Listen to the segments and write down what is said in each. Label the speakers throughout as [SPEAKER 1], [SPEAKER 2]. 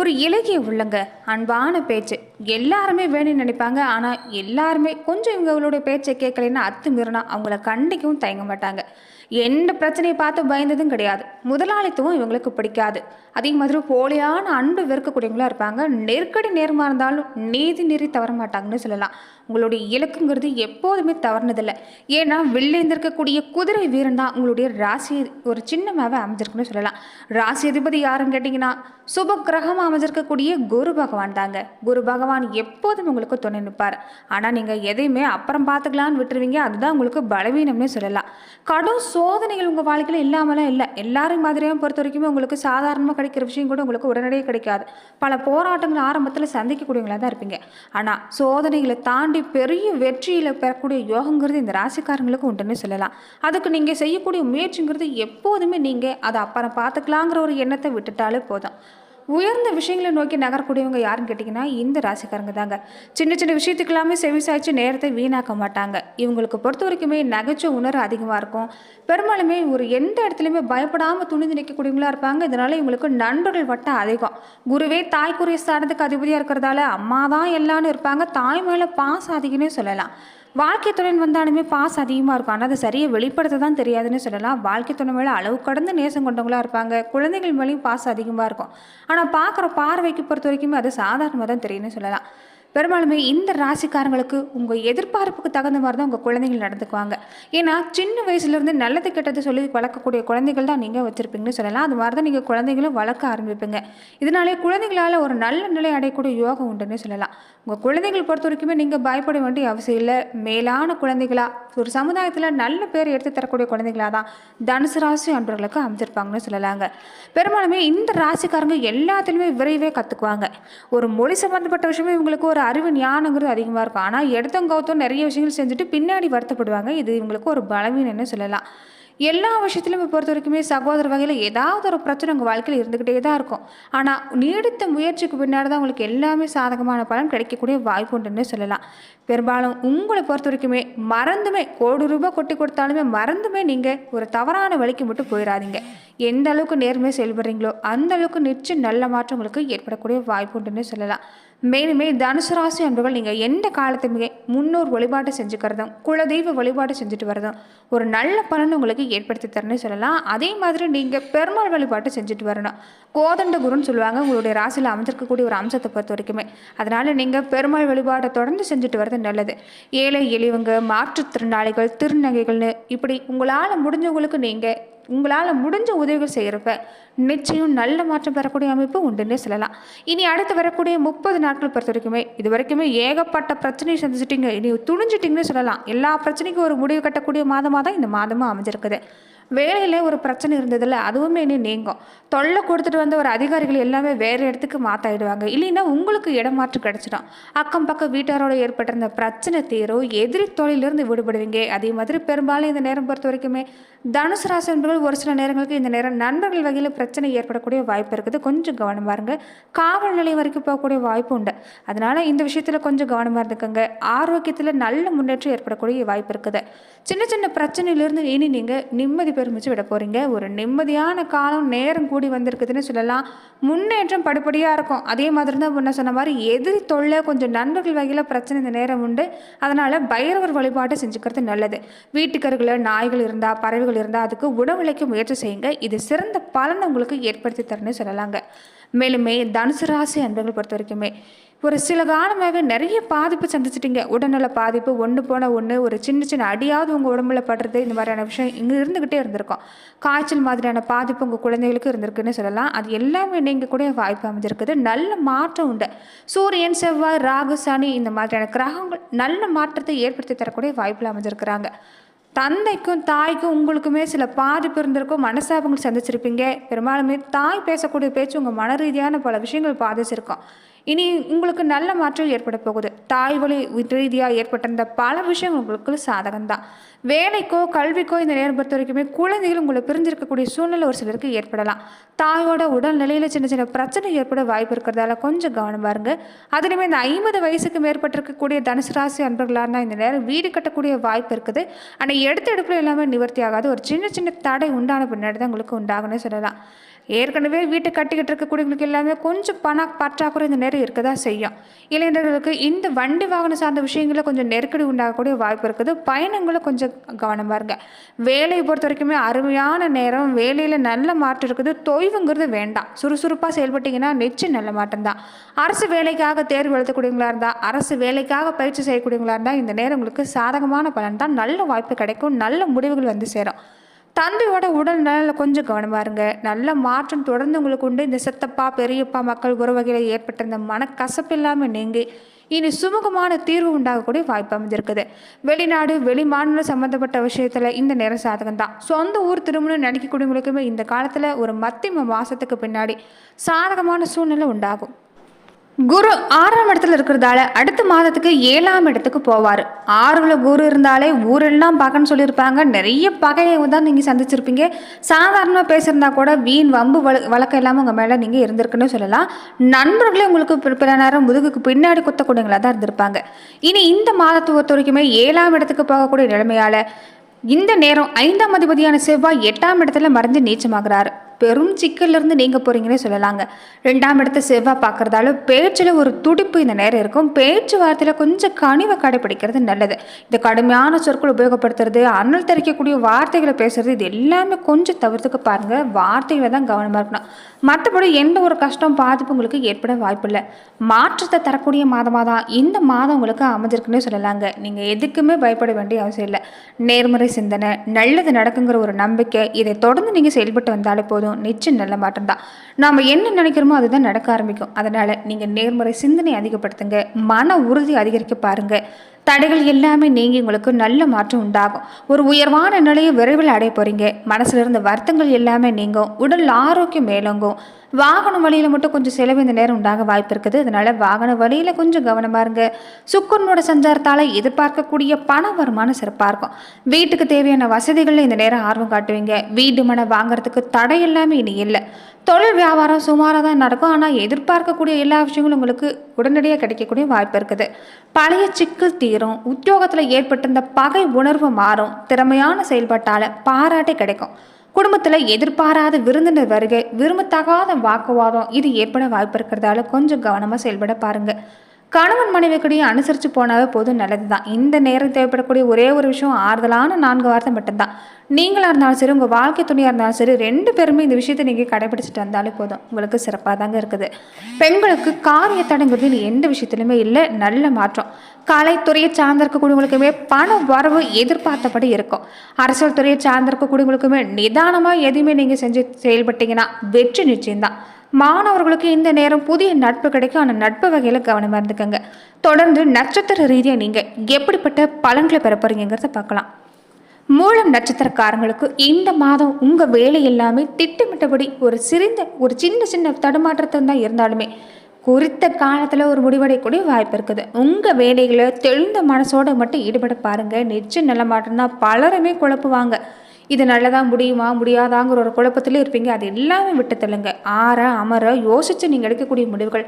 [SPEAKER 1] ஒரு இலகிய உள்ளங்க அன்பான பேச்சு எல்லாருமே வேணும்னு நினைப்பாங்க ஆனால் எல்லாருமே கொஞ்சம் இவங்களுடைய பேச்சை கேட்கலைன்னா அத்து மீறினா அவங்கள கண்டிக்கவும் தயங்க மாட்டாங்க எந்த பிரச்சனையை பார்த்து பயந்ததும் கிடையாது முதலாளித்துவம் இவங்களுக்கு பிடிக்காது அதே மாதிரி போலியான அன்பு வெறுக்கக்கூடியவங்களாக இருப்பாங்க நெருக்கடி நேரமாக இருந்தாலும் நீதி நெறி தவற மாட்டாங்கன்னு சொல்லலாம் உங்களுடைய இலக்குங்கிறது எப்போதுமே தவறுனதில்லை ஏன்னா வில்லேந்திருக்கக்கூடிய குதிரை வீரன் தான் உங்களுடைய ராசி ஒரு சின்னமாகவே அமைஞ்சிருக்குன்னு சொல்லலாம் ராசி அதிபதி யாருன்னு கேட்டிங்கன்னா சுப கிரகமாக அமைஞ்சிருக்கக்கூடிய குரு பகவான் தாங்க குரு பகவான் எப்போதும் உங்களுக்கு துணை நிற்பார் ஆனால் நீங்கள் எதையுமே அப்புறம் பார்த்துக்கலான்னு விட்டுருவீங்க அதுதான் உங்களுக்கு பலவீனம்னு சொல்லலாம் கடும் சோதனைகள் உங்கள் வாழ்க்கையில் இல்லாமலாம் இல்லை எல்லாரும் மாதிரியும் பொறுத்த வரைக்குமே உங்களுக்கு சாதாரணமாக கிடைக்கிற விஷயம் கூட உங்களுக்கு உடனடியாக கிடைக்காது பல போராட்டங்கள் ஆரம்பத்தில் சந்திக்கக்கூடியவங்களாக தான் இருப்பீங்க ஆனால் சோதனைகளை தாண்டி தாண்டி பெரிய வெற்றியில் பெறக்கூடிய யோகங்கிறது இந்த ராசிக்காரங்களுக்கு உண்டுன்னு சொல்லலாம் அதுக்கு நீங்கள் செய்யக்கூடிய முயற்சிங்கிறது எப்போதுமே நீங்கள் அதை அப்புறம் பார்த்துக்கலாங்கிற ஒரு எண்ணத்தை விட்டுட்டாலே போதும் உயர்ந்த விஷயங்களை நோக்கி நகரக்கூடியவங்க யாருன்னு கேட்டிங்கன்னா இந்த ராசிக்காரங்க தாங்க சின்ன சின்ன விஷயத்துக்கு எல்லாமே செவிசாய்ச்சி நேரத்தை வீணாக்க மாட்டாங்க இவங்களுக்கு பொறுத்த வரைக்குமே நகைச்சுவை உணர்வு அதிகமாக இருக்கும் பெரும்பாலுமே ஒரு எந்த இடத்துலையுமே பயப்படாமல் துணிந்து நிற்கக்கூடியவங்களா இருப்பாங்க இதனால் இவங்களுக்கு நண்பர்கள் வட்டம் அதிகம் குருவே தாய்க்குரிய ஸ்தானத்துக்கு அதிபதியாக இருக்கிறதால அம்மா தான் எல்லான்னு இருப்பாங்க தாய் மேலே பாசம் அதிகம்னே சொல்லலாம் வாழ்க்கை துணை வந்தாலுமே பாஸ் அதிகமாக இருக்கும் ஆனால் அதை சரியாக வெளிப்படுத்த தான் தெரியாதுன்னு சொல்லலாம் துணை மேலே அளவு கடந்து நேசம் கொண்டவங்களாக இருப்பாங்க குழந்தைகள் மேலேயும் பாஸ் அதிகமாக இருக்கும் ஆனால் பார்க்குற பார்வைக்கு பொறுத்த வரைக்குமே அது சாதாரணமாக தான் தெரியும்னு சொல்லலாம் பெரும்பாலுமே இந்த ராசிக்காரங்களுக்கு உங்கள் எதிர்பார்ப்புக்கு தகுந்த மாதிரி தான் உங்கள் குழந்தைகள் நடந்துக்குவாங்க ஏன்னா சின்ன வயசுலேருந்து நல்லது கெட்டது சொல்லி வளர்க்கக்கூடிய குழந்தைகள் தான் நீங்கள் வச்சுருப்பீங்கன்னு சொல்லலாம் அது மாதிரி தான் நீங்கள் குழந்தைங்களும் வளர்க்க ஆரம்பிப்பீங்க இதனாலே குழந்தைகளால் ஒரு நல்ல நிலை அடையக்கூடிய யோகம் உண்டுன்னு சொல்லலாம் உங்கள் குழந்தைகள் பொறுத்த வரைக்குமே நீங்கள் பயப்பட வேண்டிய அவசியம் இல்லை மேலான குழந்தைகளாக ஒரு சமுதாயத்தில் நல்ல பேர் எடுத்து தரக்கூடிய குழந்தைகளாக தான் தனுசு ராசி அன்பர்களுக்கு அமைச்சிருப்பாங்கன்னு சொல்லலாங்க பெரும்பாலுமே இந்த ராசிக்காரங்க எல்லாத்துலேயுமே விரைவே கற்றுக்குவாங்க ஒரு மொழி சம்மந்தப்பட்ட விஷயமே இவங்களுக்கு ஒரு அறிவு ஞானங்கிறது அதிகமாக இருக்கும் ஆனால் எடுத்தங்கவுத்தம் நிறைய விஷயங்கள் செஞ்சுட்டு பின்னாடி வருத்தப்படுவாங்க இது இவங்களுக்கு ஒரு பலவீனம்னு சொல்லலாம் எல்லா விஷயத்துலையுமே பொறுத்த வரைக்குமே சகோதர வகையில் ஏதாவது ஒரு பிரச்சனை உங்கள் வாழ்க்கையில் இருந்துக்கிட்டே தான் இருக்கும் ஆனால் நீடித்த முயற்சிக்கு பின்னாடி தான் உங்களுக்கு எல்லாமே சாதகமான பலன் கிடைக்கக்கூடிய வாய்ப்பு உண்டுன்னு சொல்லலாம் பெரும்பாலும் உங்களை பொறுத்த வரைக்குமே மறந்துமே கோடி ரூபாய் கொட்டி கொடுத்தாலுமே மறந்துமே நீங்கள் ஒரு தவறான வழிக்கு மட்டும் போயிடாதீங்க எந்த அளவுக்கு நேர்மையாக செயல்படுறீங்களோ அந்த அளவுக்கு நிச்சயம் நல்ல மாற்றம் உங்களுக்கு ஏற்படக்கூடிய வாய்ப்பு உண்டுன்னு சொல்லலாம் மேலுமே தனுசு ராசி அன்பர்கள் நீங்கள் எந்த காலத்துமே முன்னோர் வழிபாட்டை செஞ்சுக்கிறதும் குலதெய்வ வழிபாட்டை செஞ்சுட்டு வரதும் ஒரு நல்ல பலன் உங்களுக்கு ஏற்படுத்தி தரணும்னு சொல்லலாம் அதே மாதிரி நீங்கள் பெருமாள் வழிபாட்டை செஞ்சுட்டு வரணும் கோதண்ட குருன்னு சொல்லுவாங்க உங்களுடைய ராசியில் அமைஞ்சிருக்கக்கூடிய ஒரு அம்சத்தை பொறுத்த வரைக்குமே அதனால் நீங்கள் பெருமாள் வழிபாட்டை தொடர்ந்து செஞ்சுட்டு வர்றது நல்லது ஏழை எளிவங்க மாற்றுத்திறனாளிகள் திருநங்கைகள்னு இப்படி உங்களால் முடிஞ்சவங்களுக்கு நீங்கள் உங்களால் முடிஞ்ச உதவிகள் செய்கிறப்ப நிச்சயம் நல்ல மாற்றம் பெறக்கூடிய அமைப்பு உண்டுன்னே சொல்லலாம் இனி அடுத்து வரக்கூடிய முப்பது நாட்கள் பொறுத்த வரைக்குமே இது வரைக்குமே ஏகப்பட்ட பிரச்சனையை சந்திச்சிட்டிங்க இனி துணிஞ்சிட்டிங்கன்னு சொல்லலாம் எல்லா பிரச்சனைக்கும் ஒரு முடிவு கட்டக்கூடிய மாதமாக தான் இந்த மாதமாக அமைஞ்சிருக்குது வேலையில் ஒரு பிரச்சனை இருந்ததில்ல அதுவுமே இனி நீங்கும் தொல்லை கொடுத்துட்டு வந்த ஒரு அதிகாரிகள் எல்லாமே வேறு இடத்துக்கு மாற்றாயிடுவாங்க இல்லைன்னா உங்களுக்கு இடமாற்று கிடச்சிடும் அக்கம் பக்கம் வீட்டாரோட ஏற்பட்டிருந்த பிரச்சனை தீரும் எதிரி தொழிலிருந்து விடுபடுவீங்க அதே மாதிரி பெரும்பாலும் இந்த நேரம் பொறுத்த வரைக்குமே தனுசு ராசி ஒரு சில நேரங்களுக்கு இந்த நேரம் நண்பர்கள் வகையில் பிரச்சனை ஏற்படக்கூடிய வாய்ப்பு இருக்குது கொஞ்சம் கவனமாக இருங்க காவல் நிலையம் வரைக்கும் போகக்கூடிய வாய்ப்பு உண்டு அதனால் இந்த விஷயத்தில் கொஞ்சம் கவனமாக இருந்துக்கோங்க ஆரோக்கியத்தில் நல்ல முன்னேற்றம் ஏற்படக்கூடிய வாய்ப்பு இருக்குது சின்ன சின்ன பிரச்சனையிலிருந்து இனி நீங்கள் நிம்மதி பெருமிச்சு விட போகிறீங்க ஒரு நிம்மதியான காலம் நேரம் கூடி வந்திருக்குதுன்னு சொல்லலாம் முன்னேற்றம் படுபடியாக இருக்கும் அதே மாதிரி தான் முன்ன சொன்ன மாதிரி எதிரி தொல்லை கொஞ்சம் நண்பர்கள் வகையில் பிரச்சனை இந்த நேரம் உண்டு அதனால் பைரவர் வழிபாட்டை செஞ்சுக்கிறது நல்லது வீட்டுக்கருகில் நாய்கள் இருந்தால் பறவைகள் இருந்தால் அதுக்கு உணவளிக்க முயற்சி செய்யுங்க இது சிறந்த பலனை உங்களுக்கு ஏற்படுத்தி தரணும்னு சொல்லலாங்க மேலுமே தனுசு ராசி அன்பர்கள் பொறுத்த வரைக்குமே ஒரு சில காலமாக நிறைய பாதிப்பு சந்திச்சிட்டிங்க உடல்நல பாதிப்பு ஒன்று போன ஒன்று ஒரு சின்ன சின்ன அடியாவது உங்கள் உடம்புல படுறது இந்த மாதிரியான விஷயம் இங்கே இருந்துக்கிட்டே இருந்திருக்கும் காய்ச்சல் மாதிரியான பாதிப்பு உங்கள் குழந்தைகளுக்கு இருந்திருக்குன்னு சொல்லலாம் அது எல்லாமே நீங்கள் கூட வாய்ப்பு அமைஞ்சிருக்குது நல்ல மாற்றம் உண்டு சூரியன் செவ்வாய் ராகு சனி இந்த மாதிரியான கிரகங்கள் நல்ல மாற்றத்தை ஏற்படுத்தி தரக்கூடிய வாய்ப்பில் அமைஞ்சிருக்கிறாங்க தந்தைக்கும் தாய்க்கும் உங்களுக்குமே சில பாதிப்பு இருந்திருக்கும் மனசாபங்கள் சந்திச்சிருப்பீங்க பெரும்பாலுமே தாய் பேசக்கூடிய பேச்சு உங்கள் மன ரீதியான பல விஷயங்கள் பாதிச்சிருக்கோம் இனி உங்களுக்கு நல்ல மாற்றம் ஏற்பட போகுது தாய் வழி ரீதியாக ஏற்பட்டிருந்த பல விஷயங்கள் உங்களுக்கு சாதகம் தான் வேலைக்கோ கல்விக்கோ இந்த நேரம் பொறுத்த வரைக்குமே குழந்தைகள் உங்களை பிரிஞ்சிருக்கக்கூடிய சூழ்நிலை ஒரு சிலருக்கு ஏற்படலாம் தாயோட உடல்நிலையில் சின்ன சின்ன பிரச்சனை ஏற்பட வாய்ப்பு இருக்கிறதால கொஞ்சம் கவனம் பாருங்க அதுலேயுமே இந்த ஐம்பது வயசுக்கு மேற்பட்டிருக்கக்கூடிய தனுசு ராசி அன்பர்களாக இருந்தால் இந்த நேரம் வீடு கட்டக்கூடிய வாய்ப்பு இருக்குது ஆனால் எடுத்த எடுப்பில் எல்லாமே நிவர்த்தி ஆகாது ஒரு சின்ன சின்ன தடை உண்டான பின்னாடி தான் உங்களுக்கு உண்டாகணும்னு சொல்லலாம் ஏற்கனவே வீட்டை கட்டிக்கிட்டு இருக்கக்கூடியவங்களுக்கு எல்லாமே கொஞ்சம் பண பற்றாக்குறை இந்த நேரம் இருக்க தான் செய்யும் இளைஞர்களுக்கு இந்த வண்டி வாகனம் சார்ந்த விஷயங்களில் கொஞ்சம் நெருக்கடி உண்டாகக்கூடிய வாய்ப்பு இருக்குது பயணங்களும் கொஞ்சம் கவனமாக இருங்க வேலையை பொறுத்த வரைக்குமே அருமையான நேரம் வேலையில் நல்ல மாற்றம் இருக்குது தொய்வுங்கிறது வேண்டாம் சுறுசுறுப்பாக செயல்பட்டீங்கன்னா நிச்சயம் நல்ல மாற்றம் தான் அரசு வேலைக்காக தேர்வு எழுத்தக்கூடியவங்களா இருந்தால் அரசு வேலைக்காக பயிற்சி செய்யக்கூடியவங்களா இருந்தால் இந்த நேரம் உங்களுக்கு சாதகமான பலன் தான் நல்ல வாய்ப்பு கிடைக்கும் நல்ல முடிவுகள் வந்து சேரும் தந்தையோட உடல் நலனில் கொஞ்சம் கவனமாக இருங்க நல்ல மாற்றம் தொடர்ந்து உங்களுக்கு உண்டு இந்த சித்தப்பா பெரியப்பா மக்கள் உறவு ஏற்பட்ட ஏற்பட்டிருந்த மனக்கசப்பு இல்லாமல் நீங்கி இனி சுமூகமான தீர்வு உண்டாகக்கூடிய வாய்ப்பு அமைஞ்சிருக்குது வெளிநாடு வெளி மாநிலம் சம்மந்தப்பட்ட விஷயத்தில் இந்த நேரம் சாதகம் தான் சொந்த ஊர் திருமணம் நடிக்கக்கூடியவங்களுக்குமே இந்த காலத்தில் ஒரு மத்திய மாதத்துக்கு பின்னாடி சாதகமான சூழ்நிலை உண்டாகும் குரு ஆறாம் இடத்துல இருக்கிறதால அடுத்த மாதத்துக்கு ஏழாம் இடத்துக்கு போவார் ஆறுல குரு இருந்தாலே ஊரெல்லாம் பகன்னு சொல்லியிருப்பாங்க நிறைய பகையை தான் நீங்கள் சந்திச்சிருப்பீங்க சாதாரணமாக பேசியிருந்தா கூட வீண் வம்பு வழ வழக்கம் இல்லாமல் உங்கள் மேலே நீங்கள் இருந்திருக்குன்னு சொல்லலாம் நண்பர்களே உங்களுக்கு பிற நேரம் முதுகுக்கு பின்னாடி குத்தக்கூடியங்களாக தான் இருந்திருப்பாங்க இனி இந்த மாதத்தை பொறுத்த வரைக்குமே ஏழாம் இடத்துக்கு போகக்கூடிய நிலைமையால் இந்த நேரம் ஐந்தாம் அதிபதியான செவ்வாய் எட்டாம் இடத்துல மறைஞ்சு நீச்சமாகிறாரு பெரும் சிக்கல்லேருந்து நீங்க போகிறீங்கன்னே சொல்லலாங்க ரெண்டாம் இடத்த செவ்வாய் பார்க்குறதால பேச்சில் ஒரு துடிப்பு இந்த நேரம் இருக்கும் பேச்சுவார்த்தையில் கொஞ்சம் கனிவை கடைபிடிக்கிறது நல்லது இந்த கடுமையான சொற்கள் உபயோகப்படுத்துறது அனல் தெரிக்கக்கூடிய வார்த்தைகளை பேசுறது இது எல்லாமே கொஞ்சம் தவிர்த்துக்க பாருங்கள் வார்த்தைகளை தான் கவனமாக இருக்கணும் மற்றபடி எந்த ஒரு கஷ்டம் பாதிப்பு உங்களுக்கு ஏற்பட வாய்ப்பில்லை மாற்றத்தை தரக்கூடிய மாதமாக தான் இந்த மாதம் உங்களுக்கு அமைஞ்சிருக்குன்னே சொல்லலாங்க நீங்கள் எதுக்குமே பயப்பட வேண்டிய அவசியம் இல்லை நேர்மறை சிந்தனை நல்லது நடக்குங்கிற ஒரு நம்பிக்கை இதை தொடர்ந்து நீங்கள் செயல்பட்டு வந்தாலே போதும் நடக்கும் நிச்சயம் நல்ல மாற்றம் தான் நாம் என்ன நினைக்கிறோமோ அதுதான் நடக்க ஆரம்பிக்கும் அதனால் நீங்கள் நேர்முறை சிந்தனை அதிகப்படுத்துங்க மன உறுதி அதிகரிக்க பாருங்கள் தடைகள் எல்லாமே நீங்கி உங்களுக்கு நல்ல மாற்றம் உண்டாகும் ஒரு உயர்வான நிலையை விரைவில் அடைய போகிறீங்க மனசில் இருந்த வருத்தங்கள் எல்லாமே நீங்கும் உடல் ஆரோக்கியம் மேலோங்கும் வாகன வழியில் மட்டும் கொஞ்சம் செலவு இந்த நேரம் உண்டாக வாய்ப்பு இருக்குது அதனால் வாகன வழியில் கொஞ்சம் கவனமாக இருங்க சுக்கரனோட சஞ்சாரத்தால் எதிர்பார்க்கக்கூடிய பண வருமானம் சிறப்பாக இருக்கும் வீட்டுக்கு தேவையான வசதிகளில் இந்த நேரம் ஆர்வம் காட்டுவீங்க வீடு மனை வாங்குறதுக்கு தடை எல்லாமே இனி இல்லை தொழில் வியாபாரம் சுமாராக தான் நடக்கும் ஆனால் எதிர்பார்க்கக்கூடிய எல்லா விஷயங்களும் உங்களுக்கு உடனடியாக கிடைக்கக்கூடிய வாய்ப்பு இருக்குது பழைய சிக்கல் தீ தீரும் உத்தியோகத்தில் ஏற்பட்டிருந்த பகை உணர்வு மாறும் திறமையான செயல்பாட்டால் பாராட்டே கிடைக்கும் குடும்பத்தில் எதிர்பாராத விருந்தினர் வருகை விரும்பத்தகாத வாக்குவாதம் இது ஏற்பட வாய்ப்பு இருக்கிறதால கொஞ்சம் கவனமாக செயல்பட பாருங்கள் கணவன் மனைவிக்கிடையும் அனுசரித்து போனாவே போதும் நல்லது தான் இந்த நேரம் தேவைப்படக்கூடிய ஒரே ஒரு விஷயம் ஆறுதலான நான்கு வார்த்தை மட்டும்தான் நீங்களாக இருந்தாலும் சரி உங்கள் வாழ்க்கை துணையாக இருந்தாலும் சரி ரெண்டு பேருமே இந்த விஷயத்தை நீங்கள் கடைபிடிச்சிட்டு வந்தாலே போதும் உங்களுக்கு சிறப்பாக தாங்க இருக்குது பெண்களுக்கு காரிய தடைங்கிறது எந்த விஷயத்துலையுமே இல்லை நல்ல மாற்றம் கலைத்துறையை சார்ந்திருக்கக்கூடியவங்களுக்குமே பண வரவு எதிர்பார்த்தபடி இருக்கும் அரசியல் துறையை சார்ந்திருக்கக்கூடியவங்களுக்குமே நிதானமாக எதுவுமே நீங்கள் செஞ்சு செயல்பட்டீங்கன்னா வெற்றி நிச்சயம்தான் மாணவர்களுக்கு இந்த நேரம் புதிய நட்பு கிடைக்கும் ஆனால் நட்பு வகையில் கவனமாக இருந்துக்கோங்க தொடர்ந்து நட்சத்திர ரீதியாக நீங்கள் எப்படிப்பட்ட பலன்களை பெற பார்க்கலாம் மூலம் நட்சத்திரக்காரங்களுக்கு இந்த மாதம் உங்கள் வேலை எல்லாமே திட்டமிட்டபடி ஒரு சிறிந்த ஒரு சின்ன சின்ன தடுமாற்றத்தில் தான் இருந்தாலுமே குறித்த காலத்தில் ஒரு முடிவடையக்கூடிய வாய்ப்பு இருக்குது உங்கள் வேலைகளை தெளிந்த மனசோடு மட்டும் ஈடுபட பாருங்கள் நிச்சயம் நல்ல மாட்டோம்னா பலருமே குழப்புவாங்க இது நல்லதாக முடியுமா முடியாதாங்கிற ஒரு குழப்பத்திலே இருப்பீங்க அது எல்லாமே விட்டு தள்ளுங்க ஆற அமர யோசித்து நீங்கள் எடுக்கக்கூடிய முடிவுகள்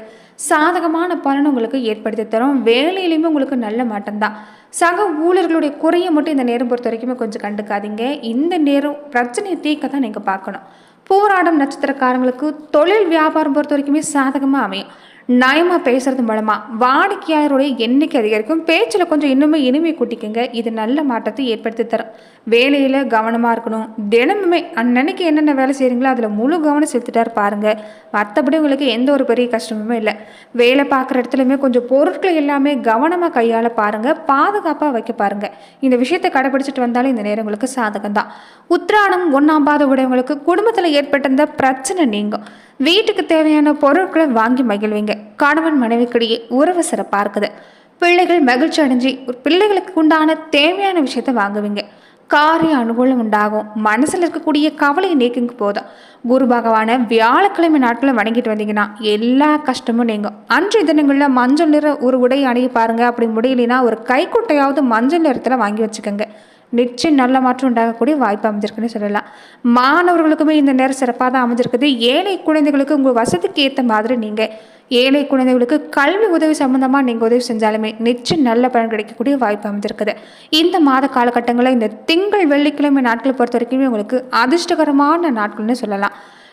[SPEAKER 1] சாதகமான பலன் உங்களுக்கு ஏற்படுத்தி தரும் வேலையிலையுமே உங்களுக்கு நல்ல மாட்டம்தான் சக ஊழியர்களுடைய குறையை மட்டும் இந்த நேரம் பொறுத்த வரைக்குமே கொஞ்சம் கண்டுக்காதீங்க இந்த நேரம் பிரச்சனையை தீர்க்க தான் நீங்கள் பார்க்கணும் போராடும் நட்சத்திரக்காரங்களுக்கு தொழில் வியாபாரம் பொறுத்த வரைக்குமே சாதகமாக அமையும் நயமாக பேசுறது மூலமாக வாடிக்கையாளருடைய எண்ணிக்கை அதிகரிக்கும் பேச்சில் கொஞ்சம் இன்னுமே இனிமை கூட்டிக்கங்க இது நல்ல மாற்றத்தை ஏற்படுத்தி தரும் வேலையில் கவனமாக இருக்கணும் தினமுமே அன்னன்னைக்கு என்னென்ன வேலை செய்கிறீங்களோ அதில் முழு கவனம் செலுத்திட்டார் பாருங்கள் மற்றபடி உங்களுக்கு எந்த ஒரு பெரிய கஷ்டமுமே இல்லை வேலை பார்க்குற இடத்துலையுமே கொஞ்சம் பொருட்கள் எல்லாமே கவனமாக கையாள பாருங்கள் பாதுகாப்பாக வைக்க பாருங்கள் இந்த விஷயத்தை கடைபிடிச்சிட்டு வந்தாலும் இந்த நேரம் உங்களுக்கு சாதகம் தான் உத்ராணம் ஒன்றாம் பாத உடையவங்களுக்கு குடும்பத்தில் ஏற்பட்டிருந்த பிரச்சனை நீங்கும் வீட்டுக்கு தேவையான பொருட்களை வாங்கி மகிழ்வீங்க கணவன் மனைவிக்கிடையே உறவு சிறப்பாக இருக்குது பிள்ளைகள் மகிழ்ச்சி அடைஞ்சு பிள்ளைகளுக்கு உண்டான தேவையான விஷயத்த வாங்குவீங்க காரிய அனுகூலம் உண்டாகும் மனசில் இருக்கக்கூடிய கவலையை நீக்கிங்க போதும் குரு பகவான வியாழக்கிழமை நாட்களில் வணங்கிட்டு வந்தீங்கன்னா எல்லா கஷ்டமும் நீங்கும் அன்று தினங்களில் மஞ்சள் நிற ஒரு உடை அணிய பாருங்கள் அப்படி முடியலைன்னா ஒரு கைக்குட்டையாவது மஞ்சள் நிறத்தில் வாங்கி வச்சுக்கோங்க நிச்சயம் நல்ல மாற்றம் உண்டாகக்கூடிய வாய்ப்பு அமைஞ்சிருக்குன்னு சொல்லலாம் மாணவர்களுக்குமே இந்த நேரம் சிறப்பாக தான் அமைஞ்சிருக்குது ஏழை குழந்தைகளுக்கு உங்கள் வசதிக்கு ஏற்ற மாதிரி நீங்கள் ஏழை குழந்தைகளுக்கு கல்வி உதவி சம்மந்தமாக நீங்கள் உதவி செஞ்சாலுமே நிச்சயம் நல்ல பலன் கிடைக்கக்கூடிய வாய்ப்பு அமைஞ்சிருக்குது இந்த மாத காலகட்டங்களில் இந்த திங்கள் வெள்ளிக்கிழமை நாட்களை பொறுத்த வரைக்குமே உங்களுக்கு அதிர்ஷ்டகரமான நாட்கள்னு சொல்லலாம்